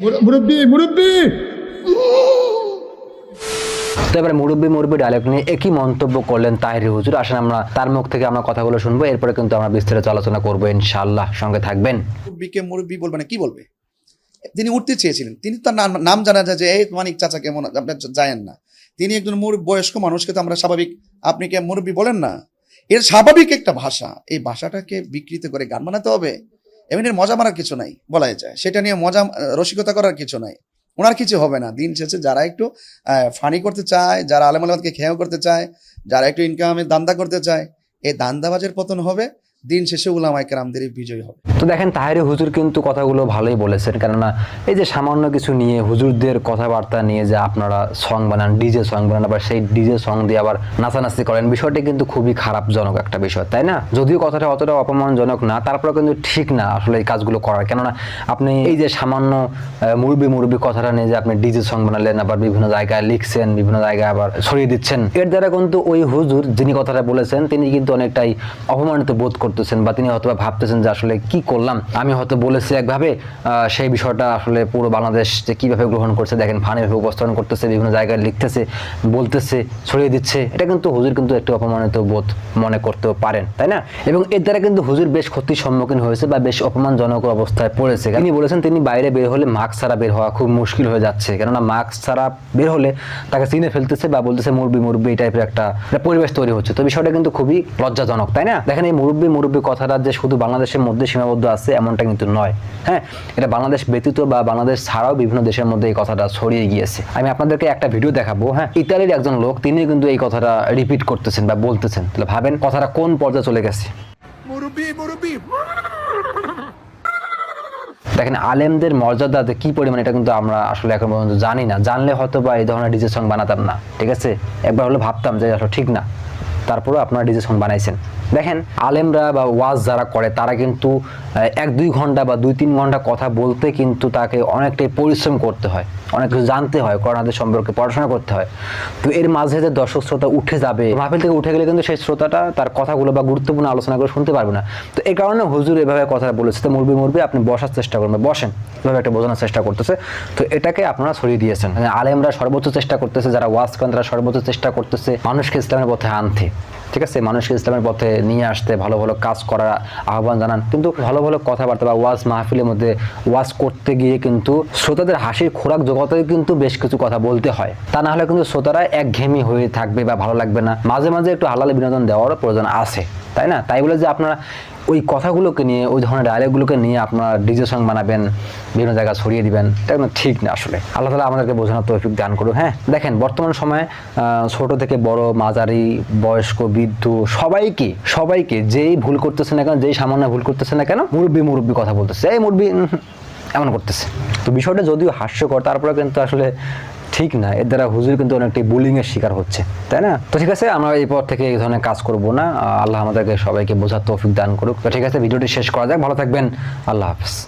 মুর- মুরব্বি মুরব্বি! তো এবারে মুরব্বী মুরব্বী ডায়লগ নিয়ে একই মন্তব্য করলেন তাহিরি হুজুর। আসেন আমরা তার মুখ থেকে আমরা কথাগুলো শুনব এরপরে কিন্তু আমরা বিস্তারিত আলোচনা করব ইনশাআল্লাহ। সঙ্গে থাকবেন। মুরব্বীকে মুরব্বী বলবে না কি বলবে? তিনি উঠতে চেয়েছিলেন তিনি তার নাম নাম জানা যায় যে এই মানিক চাচা কেমন? আপনার যায়েন না। তিনি একজন মুর- বয়স্ক মানুষকে তো আমরা স্বাভাবিক আপনি কে মুরব্বী বলেন না? এর স্বাভাবিক একটা ভাষা। এই ভাষাটাকে বিকৃত করে গান বানাতে হবে। এমনি মজা মারার কিছু নাই, বলাই যায়। সেটা নিয়ে মজা, রসিকতা করার কিছু নাই। ওনার কিছু হবে না। দিন শেষে যারা একটু ফানি করতে চায়, যারা আলেম আলমাদকে খেয়াও করতে চায়, যারা একটু ইনকামে দান্দা করতে চায়, এই দান্দাবাজের পতন হবে, দিন শেষে উলামাইকার কেরামদেরই বিজয় হবে। তো দেখেন তাহিরি হুজুর কিন্তু কথাগুলো ভালোই বলেছেন। কেননা এই যে সামান্য কিছু নিয়ে হুজুরদের কথাবার্তা নিয়ে যে আপনারা সং বানান ডিজে সং বানান, আবার সেই ডিজে সং দিয়ে আবার নাচানাচি করেন, বিষয়টি কিন্তু খুবই খারাপজনক একটা বিষয়, তাই না? যদিও কথাটা অতটা অপমানজনক না তারপরে কিন্তু ঠিক না আসলে এই কাজগুলো করার। কেননা আপনি এই যে সামান্য মুরবি মুরবি কথাটা নিয়ে যে আপনি ডিজে সং বানালেন, আবার বিভিন্ন জায়গায় লিখছেন, বিভিন্ন জায়গায় আবার ছড়িয়ে দিচ্ছেন, এর দ্বারা কিন্তু ওই হুজুর যিনি কথাটা বলেছেন, তিনি কিন্তু অনেকটাই অপমানিত বোধ করতেছেন বা তিনি হয়তো ভাবতেছেন যে আসলে কি করলাম। আমি হয়তো বলেছি একভাবে সেই বিষয়টা আসলে পুরো বাংলাদেশ যে কীভাবে গ্রহণ করছে, দেখেন ফানিভাবে উপস্থাপন করতেছে, বিভিন্ন জায়গায় লিখতেছে, বলতেছে, ছড়িয়ে দিচ্ছে। এটা কিন্তু হুজুর কিন্তু একটু অপমানিত বোধ মনে করতেও পারেন, তাই না? এবং এর দ্বারা কিন্তু হুজুর বেশ ক্ষতির সম্মুখীন হয়েছে বা বেশ অপমানজনক অবস্থায় পড়েছে। তিনি বলেছেন তিনি বাইরে বের হলে মাস্ক ছাড়া বের হওয়া খুব মুশকিল হয়ে যাচ্ছে। কেননা মাস্ক ছাড়া বের হলে তাকে চিনে ফেলতেছে বা বলতেছে মুরব্বি, মুরব্বী এই টাইপের একটা পরিবেশ তৈরি হচ্ছে। তো বিষয়টা কিন্তু খুবই লজ্জাজনক, তাই না? দেখেন এই মুরব্বী মুরব্বী কথাটা যে শুধু বাংলাদেশের মধ্যে সীমাবদ্ধ আছে এমনটা কিন্তু নয়। হ্যাঁ এটা বাংলাদেশ ব্যতীত বা বাংলাদেশ ছাড়াও বিভিন্ন দেশের মধ্যে এই কথাটা ছড়িয়ে গিয়েছে। আমি আপনাদেরকে একটা ভিডিও দেখাবো হ্যাঁ। ইতালির একজন লোক তিনি কিন্তু এই কথাটা রিপিট করতেছেন বা বলতেছেন। তাহলে ভাবেন কথাটা কোন পর্যায়ে চলে গেছে। দেখেন আলেমদের মর্যাদাতে কি পরিমাণ এটা কিন্তু আমরা আসলে এখন পর্যন্ত জানি না। জানলে হয়তো বা এই ধরনের ডিজে সং বানাতাম না ঠিক আছে? একবার হলে ভাবতাম যে আসলে ঠিক না। তারপরেও আপনারা ডিসিশন সং বানাইছেন। দেখেন, আলেমরা বা ওয়াজ যারা করে, তারা কিন্তু এক দুই ঘণ্টা বা দুই তিন ঘণ্টা কথা বলতে কিন্তু তাকে অনেকটাই পরিশ্রম করতে হয়। অনেক কিছু জানতে হয়, করোনাদের সম্পর্কে পড়াশোনা করতে হয়। তো এর মাঝে যে দর্শক শ্রোতা উঠে যাবে, মাহফিল থেকে উঠে গেলে কিন্তু সেই শ্রোতাটা তার কথাগুলো বা গুরুত্বপূর্ণ আলোচনাগুলো শুনতে পারবে না। তো এই কারণে হুজুর এভাবে কথা বলেছে। তো মুরবি মুরবি আপনি বসার চেষ্টা করবেন বসেন। এভাবে একটা বোঝানোর চেষ্টা করতেছে। তো এটাকে আপনারা ছড়িয়ে দিয়েছেন। মানে আলেমরা সর্বোচ্চ চেষ্টা করতেছে, যারা ওয়াজ করেন তারা সর্বোচ্চ চেষ্টা করতেছে মানুষকে ইসলামের পথে আনতে। ঠিক আছে, মানুষকে ইসলামের পথে নিয়ে আসতে ভালো ভালো কাজ করার আহ্বান জানান। কিন্তু ভালো ভালো কথাবার্তা বা ওয়াজ মাহফিলের মধ্যে ওয়াজ করতে গিয়ে কিন্তু শ্রোতাদের হাসির খোরাক জগতে কিন্তু বেশ কিছু কথা বলতে হয়। তা না হলে কিন্তু শ্রোতারা একঘেয়েমি হয়ে থাকবে বা ভালো লাগবে না। মাঝে মাঝে একটু হালাল বিনোদন দেওয়ারও প্রয়োজন আছে। তাই না? তাই বলে যে আপনারা ওই কথাগুলোকে নিয়ে, ওই ধরনের ডায়লগুলোকে নিয়ে আপনারা ডিজে সং বানাবেন, বিভিন্ন জায়গায় ছড়িয়ে দিবেন, এটা কিন্তু ঠিক না আসলে। আল্লাহ তালা আমাদেরকে বোঝানোর তৌফিক দান করুন হ্যাঁ? দেখেন, বর্তমান সময়ে ছোট থেকে বড়, মাঝারি, বয়স্ক, বৃদ্ধ, সবাইকে সবাইকে যেই ভুল করতেছে না কেন, যেই সামান্য ভুল করতেছে না কেন মুরব্বী মুরব্বী কথা বলতেছে। এই মুরব্বী এমন করতেছে। তো বিষয়টা যদিও হাস্যকর তারপরে কিন্তু আসলে ঠিক না। এর দ্বারা হুজুর কিন্তু অনেকটি বুলিং এর শিকার হচ্ছে, তাই না? তো ঠিক আছে, আমরা এই পর থেকে এই ধরনের কাজ করব না। আল্লাহ আমাদেরকে সবাইকে বোঝার তৌফিক দান করুক। তো ঠিক আছে, ভিডিওটি শেষ করা যাক। ভালো থাকবেন। আল্লাহ হাফিজ।